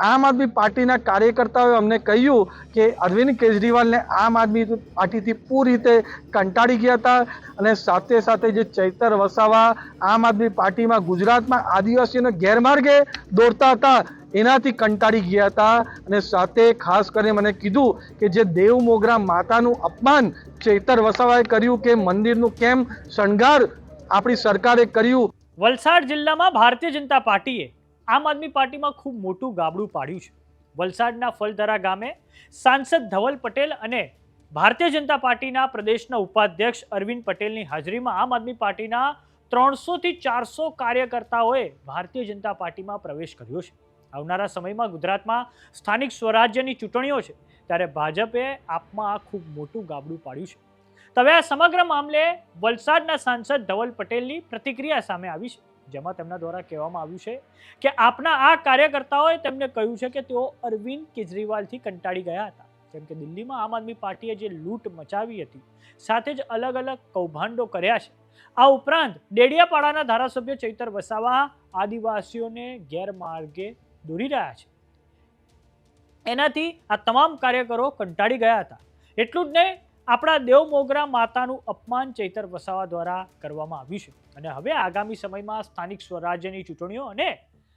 આમ આદમી પાર્ટીના કાર્યકર્તાઓએ અમને કહ્યું કે અરવિંદ કેજરીવાલને આમ આદમી પાર્ટીથી પૂરી રીતે કંટાળી ગયા હતા અને સાથે સાથે જે ચૈતર વસાવા આમ આદમી પાર્ટીમાં ગુજરાતમાં આદિવાસીઓને ગેરમાર્ગે દોરતા હતા, એનાથી કંટાળી ગયા હતા અને સાથે ખાસ કરીને મને કીધું કે જે દેવ મોગરા માતાનું અપમાન ચૈતર વસાવાએ કર્યું કે મંદિરનું કેમ શણગાર આપણી સરકારે કર્યું. વલસાડ જિલ્લામાં ભારતીય જનતા પાર્ટીએ આમ આદમી પાર્ટીમાં ખૂબ મોટું ગાબડું પાડ્યું છે. વલસાડના ફલધરા ગામે સાંસદ ધવલ પટેલ અને ભારતીય જનતા પાર્ટીના પ્રદેશના ઉપાધ્યક્ષ અરવિંદ પટેલની હાજરીમાં આમ આદમી પાર્ટીના ત્રણસોથી ચારસો કાર્યકર્તાઓએ ભારતીય જનતા પાર્ટીમાં પ્રવેશ કર્યો છે. આવનારા સમયમાં ગુજરાતમાં સ્થાનિક સ્વરાજ્યની ચૂંટણીઓ છે, ત્યારે ભાજપે આપમાં ખૂબ મોટું ગાબડું પાડ્યું છે. તો આ સમગ્ર મામલે વલસાડના સાંસદ ધવલ પટેલની પ્રતિક્રિયા સામે આવી છે. જેમાં તેમના દ્વારા કહેવામાં આવ્યું છે કે આપના આ કાર્યકર્તાઓએ તેમને કહ્યું છે કે તેઓ અરવિંદ કેજરીવાલથી કંટાળી ગયા હતા. કેમ કે દિલ્હીમાં આમ આદમી પાર્ટીએ જે લૂંટ મચાવી હતી, સાથે જ અલગ અલગ કૌભાંડો કર્યા છે. આ ઉપરાંત ડેડિયાપાડાના ધારાસભ્ય ચૈતર વસાવા આદિવાસીઓને ગેરમાર્ગે દોરી રહ્યા છે. એનાથી આ તમામ કાર્યકરો કંટાળી ગયા હતા. એટલું જ નહીં આપણા દેવ મોગરા માતાનું અપમાન ચૈતર વસાવા દ્વારા કરવામાં આવ્યું છે. અને હવે આગામી સમયમાં સ્થાનિક સ્વરાજ્યની ચૂંટણીઓ અને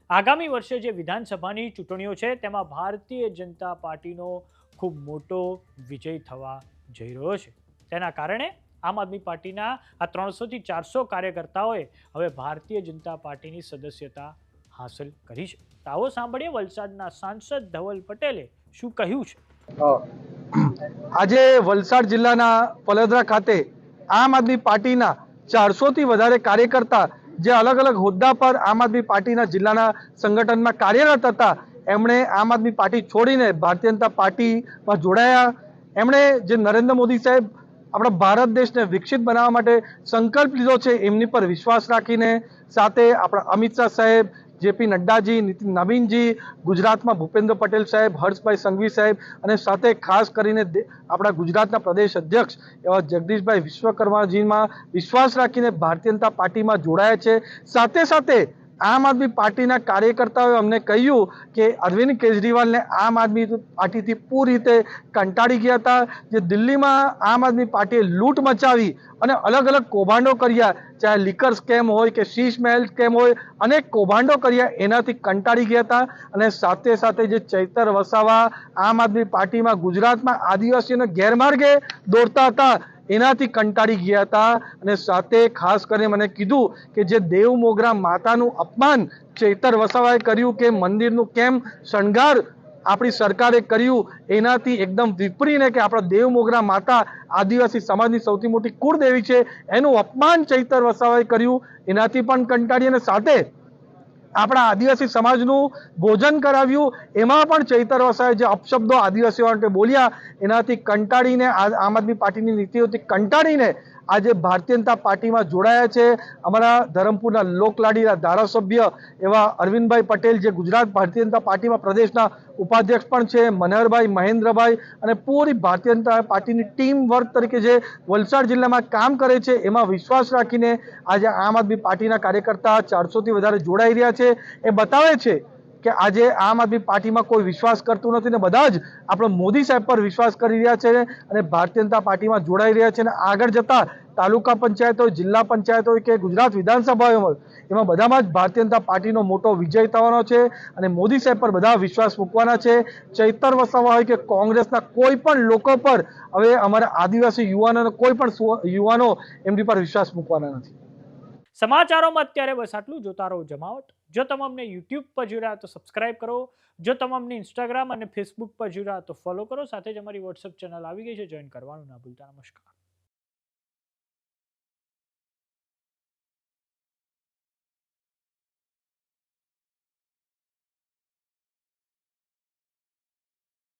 આગામી વર્ષે જે વિધાનસભાની ચૂંટણીઓ છે, તેમાં ભારતીય જનતા પાર્ટીનો ખૂબ મોટો વિજય થવા જઈ રહ્યો છે. તેના કારણે આમ આદમી પાર્ટીના આ ત્રણસોથી ચારસો કાર્યકર્તાઓએ હવે ભારતીય જનતા પાર્ટીની સદસ્યતા હાંસલ કરી છે. તાવો સાંભળીએ વલસાડના સાંસદ ધવલ પટેલે શું કહ્યું છે? આજે વલસાડ જિલ્લાના પલદરા ખાતે આમ આદમી પાર્ટીના ચારસોથી વધારે કાર્યકર્તા જે અલગ અલગ હોદ્દા પર આમ આદમી પાર્ટીના જિલ્લાના સંગઠનમાં કાર્યરત હતા, એમણે આમ આદમી પાર્ટી છોડીને ભારતીય જનતા પાર્ટીમાં જોડાયા. એમણે જે નરેન્દ્ર મોદી સાહેબ આપણા ભારત દેશને વિકસિત બનાવવા માટે સંકલ્પ લીધો છે, એમની પર વિશ્વાસ રાખીને. સાથે આપણા અમિત શાહ સાહેબ જેપી નડ્ડાજી, નીતિન નવીનજી, ગુજરાતમાં ભૂપેન્દ્ર પટેલ સાહેબ, હર્ષભાઈ સંઘવી સાહેબ અને સાથે ખાસ કરીને આપણા ગુજરાતના પ્રદેશ અધ્યક્ષ એવા જગદીશભાઈ વિશ્વકર્માજીમાં વિશ્વાસ રાખીને ભારતીય જનતા પાર્ટીમાં જોડાયા છે. સાથે સાથે આમ આદમી પાર્ટીના કાર્યકર્તાઓએ અમને કહ્યું કે અરવિંદ કેજરીવાલને આમ આદમી પાર્ટીથી પૂરી રીતે કંટાળી ગયા હતા, જે દિલ્હીમાં આમ આદમી પાર્ટીએ લૂંટ મચાવી અને અલગ અલગ કૌભાંડો કર્યા, ચાહે લીકર સ્કેમ હોય કે શીશ મહેલ સ્કેમ હોય, અનેક કૌભાંડો કર્યા, એનાથી કંટાળી ગયા હતા. અને સાથે સાથે જે ચૈતર વસાવા આમ આદમી પાર્ટીમાં ગુજરાતમાં આદિવાસીઓને ગેરમાર્ગે દોરતા હતા એનાથી કંટાળી ગયા હતા અને સાથે ખાસ કરીને મને કીધું કે જે દેવ મોગરા માતાનું અપમાન ચૈતર વસાવાએ કર્યું કે મંદિરનું કેમ શણગાર આપણી સરકારે કર્યું, એનાથી એકદમ વિપરીને કે આપણા દેવ મોગરા માતા આદિવાસી સમાજની સૌથી મોટી કુળદેવી છે, એનું અપમાન ચૈતર વસાવાએ કર્યું, એનાથી પણ કંટાળી અને સાથે આપણા આદિવાસી સમાજનું ભોજન કરાવ્યું. એમાં પણ ચૈતર વસાવાએ જે અપશબ્દો આદિવાસીઓ માટે બોલ્યા, એનાથી કંટાળીને આમ આદમી પાર્ટીની નીતિઓથી કંટાળીને આજે ભારતીય જનતા પાર્ટીમાં જોડાયા છે. અમારા ધરમપુરના લોકલાડીના ધારાસભ્ય એવા અરવિંદભાઈ પટેલ, જે ગુજરાત ભારતીય જનતા પાર્ટીમાં પ્રદેશના ઉપાધ્યક્ષ પણ છે, મનહરભાઈ, મહેન્દ્રભાઈ અને પૂરી ભારતીય જનતા પાર્ટીની ટીમ વર્ક તરીકે જે વલસાડ જિલ્લામાં કામ કરે છે, એમાં વિશ્વાસ રાખીને આજે આમ આદમી પાર્ટીના કાર્યકર્તા ચારસોથી વધારે જોડાઈ રહ્યા છે. એ બતાવે છે કે આજે આમ આદમી પાર્ટીમાં કોઈ વિશ્વાસ કરતું નથી ને બધા જ આપણો મોદી સાહેબ પર વિશ્વાસ કરી રહ્યા છે અને ભારતીય જનતા પાર્ટીમાં જોડાઈ રહ્યા છે અને આગળ જતા તાલુકા પંચાયત હોય, જિલ્લા પંચાયત હોય કે ગુજરાત વિધાનસભા હોય, એમાં બધામાં જ ભારતીય જનતા પાર્ટીનો મોટો વિજય થવાનો છે અને મોદી સાહેબ પર બધા વિશ્વાસ મૂકવાના છે. ચૈતર વસાવા હોય કે કોંગ્રેસના કોઈ પણ લોકો પર હવે અમારા આદિવાસી યુવાનો કોઈ પણ યુવાનો એમની પર વિશ્વાસ મૂકવાના નથી. સમાચારોમાં અત્યારે બસ આટલું જોતા રહો જમાવટ. જો તમને યુટ્યુબ પર જોઈ રહ્યા તો સબસ્ક્રાઇબ કરો. જો તમને ઇન્સ્ટાગ્રામ અને ફેસબુક પર જોઈ તો ફોલો કરો. સાથે જ અમારી વોટ્સઅપ ચેનલ આવી ગઈ છે. જોઈન કરવાનું ના ભૂલતા. નમસ્કાર.